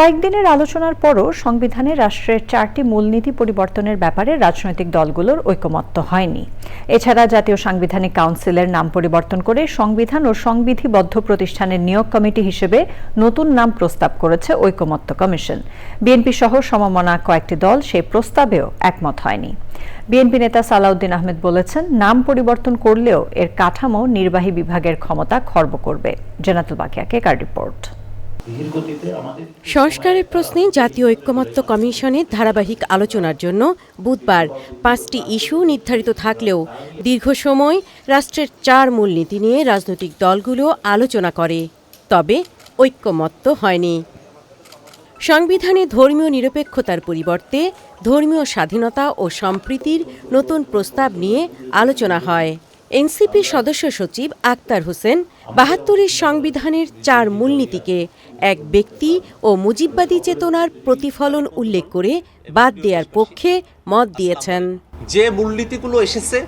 কয়েকদিনের আলোচনার পরও সংবিধানে রাষ্ট্রের চারটি মূলনীতি পরিবর্তনের ব্যাপারে রাজনৈতিক দলগুলোর ঐকমত্য হয়নি। এছাড়া জাতীয় সাংবিধানিক কাউন্সিলের নাম পরিবর্তন করে সংবিধান ও সংবিধিবদ্ধ প্রতিষ্ঠানের নিয়োগ কমিটি হিসেবে নতুন নাম প্রস্তাব করেছে ঐকমত্য কমিশন। বিএনপি সহ সমমনা কয়েকটি দল সেই প্রস্তাবেও একমত হয়নি। বিএনপি নেতা সালাউদ্দিন আহমেদ বলেছেন, নাম পরিবর্তন করলেও এর কাঠামো নির্বাহী বিভাগের ক্ষমতা খর্ব করবে। জেনাতুল বাকিয়াকে কার রিপোর্ট? সংস্কারের প্রশ্নে জাতীয় ঐক্যমত্য কমিশনের ধারাবাহিক আলোচনার জন্য বুধবার পাঁচটি ইস্যু নির্ধারিত থাকলেও দীর্ঘ সময় রাষ্ট্রের চার মূলনীতি নিয়ে রাজনৈতিক দলগুলো আলোচনা করে, তবে ঐক্যমত্য হয়নি। সংবিধানে ধর্মীয় নিরপেক্ষতার পরিবর্তে ধর্মীয় স্বাধীনতা ও সম্প্রীতির নতুন প্রস্তাব নিয়ে আলোচনা হয়। এনসিপি সদস্য সচিব আক্তার হোসেন বাহাত্তরের সংবিধানের চার মূলনীতিকে এক ব্যক্তি ও মুজিববাদী চেতনার প্রতিফলন উল্লেখ করে বাদ দেওয়ার পক্ষে মত দিয়েছেন। যে মূলনীতিগুলো এসেছে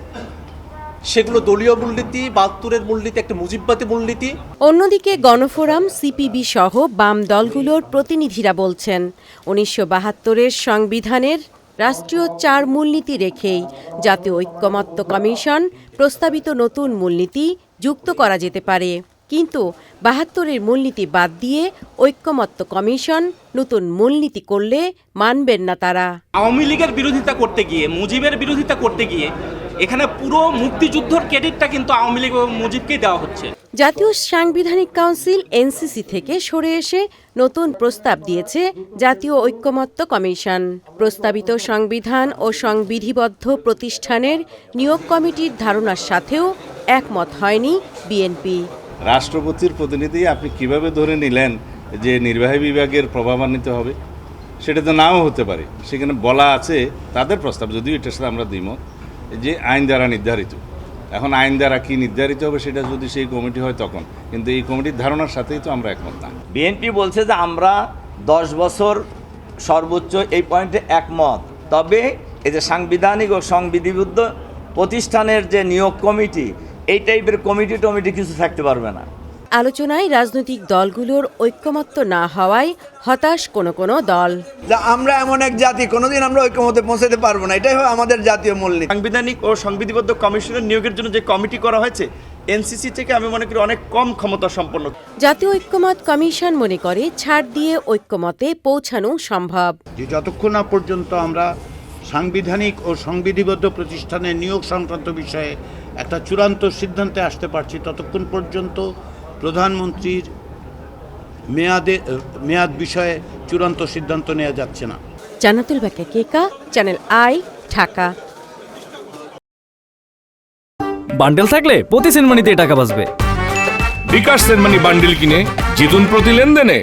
সেগুলো দলীয় মূলনীতি বাহাত্তরের মূলনীতি একটা মুজিববাদী মূলনীতি। অন্যদিকে গণফোরাম সিপিবি সহ বাম দলগুলোর প্রতিনিধিরা বলছেন উনিশশো বাহাত্তরের সংবিধানের রাষ্ট্রীয় চার মূলনীতি রেখেই জাতীয় ঐক্যমত্য কমিশন প্রস্তাবিত নতুন মূলনীতি যুক্ত করা যেতে পারে। কিন্তু বাহাত্তরের মূলনীতি বাদ দিয়ে ঐক্যমত্য কমিশন নতুন মূলনীতি করলে মানবেন না তারা। আওয়ামী লীগের বিরোধিতা করতে গিয়ে, মুজিবের বিরোধিতা করতে গিয়ে, এখানে পুরো মুক্তিযুদ্ধর ক্রেডিটটা কিন্তু আওয়ামী লীগ এবং মুজিবকেই দেওয়া হচ্ছে। জাতীয় সাংবিধানিক কাউন্সিল এনসিসি থেকে সরে এসে নতুন প্রস্তাব দিয়েছে জাতীয় ঐক্যমত্য কমিশন। প্রস্তাবিত সংবিধান ও সংবিধিবদ্ধ প্রতিষ্ঠানের নিয়োগ কমিটির ধারণার সাথেও একমত হয়নি বিএনপি। রাষ্ট্রপতির প্রতিনিধি আপনি কীভাবে ধরে নিলেন যে নির্বাহী বিভাগের প্রভাবান্বিত হবে? সেটা তো নাও হতে পারে। সেখানে বলা আছে, তাদের প্রস্তাব, যদিও এটার সাথে আমরা দ্বিমত, যে আইন দ্বারা নির্ধারিত। এখন আইন দ্বারা কি নির্ধারিত হবে সেটা যদি সেই কমিটি হয় তখন। কিন্তু এই কমিটির ধারণার সাথেই তো আমরা একমত না। বিএনপি বলছে যে আমরা দশ বছর সর্বোচ্চ এই পয়েন্টে একমত। তবে এই যে সাংবিধানিক ও সংবিধিবদ্ধ প্রতিষ্ঠানের যে নিয়োগ কমিটি, এই টাইপের কমিটি টমিটি কিছু থাকতে পারবে না। আলোচনায় রাজনৈতিক দলগুলোর ঐক্যমত্য না হওয়ায় হতাশ কোনো কোনো দল। যে আমরা এমন এক জাতি কোনোদিন আমরা ঐক্যমতে পৌঁছাতে পারব না। এটাই হয় আমাদের জাতীয় মূলনীতি। সাংবিধানিক ও সংবিধিবদ্ধ কমিশনের নিয়োগের জন্য যে কমিটি করা হয়েছে এনসিসি থেকে আমি মনে করি অনেক কম ক্ষমতা সম্পন্ন। জাতীয় ঐক্যমত কমিশন মনে করে ছাড় দিয়ে ঐক্যমতে পৌঁছানো সম্ভব। যে যতক্ষণ না পর্যন্ত আমরা সাংবিধানিক ও সংবিধিবদ্ধ প্রতিষ্ঠানের নিয়োগ সংক্রান্ত বিষয়ে একটা চূড়ান্ত সিদ্ধান্তে আসতে পারছি ততক্ষণ পর্যন্ত প্রধানমন্ত্রীর মেয়াদে মেয়াদ বিষয়ে চূড়ান্ত সিদ্ধান্ত নেওয়া যাচ্ছে না। জানাতুল বাকে কেকা চ্যানেল আই ঢাকা বান্ডেল থাকলে প্রতি সেনমানিতে টাকা বাঁচবে। বিকাশ সেনমানি বান্ডেল কিনে জিতুন প্রতি লেনদেনে।